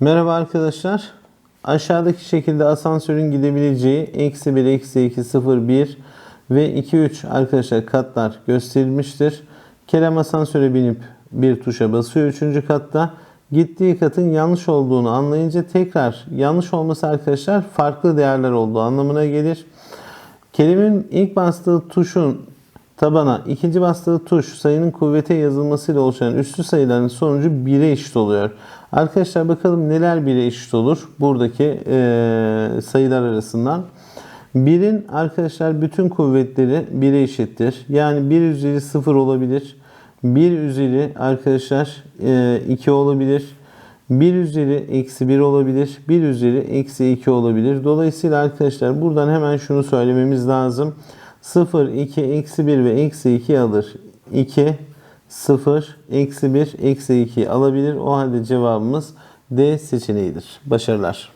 Merhaba arkadaşlar. Aşağıdaki şekilde asansörün gidebileceği eksi 1, eksi 2, 0, 1 ve 2, 3 arkadaşlar katlar gösterilmiştir. Kerem asansöre binip bir tuşa basıyor 3. katta. Gittiği katın yanlış olduğunu anlayınca tekrar yanlış olması arkadaşlar farklı değerler olduğu anlamına gelir. Kerem'in ilk bastığı tuşun tabana ikinci bastığı tuş sayının kuvvete yazılmasıyla oluşan üstü sayıların sonucu 1'e eşit oluyor. Arkadaşlar bakalım neler 1'e eşit olur buradaki eee, sayılar arasından. 1'in arkadaşlar bütün kuvvetleri 1'e eşittir. Yani 1 üzeri 0 olabilir. 1 üzeri arkadaşlar eee, 2 olabilir. 1 üzeri eksi 1 olabilir. 1 üzeri eksi 2 olabilir. Dolayısıyla arkadaşlar buradan hemen şunu söylememiz lazım. 0, 2, eksi 1 ve eksi 2 alır. 2, 0, eksi 1, eksi 2 alabilir. O halde cevabımız D seçeneğidir. Başarılar.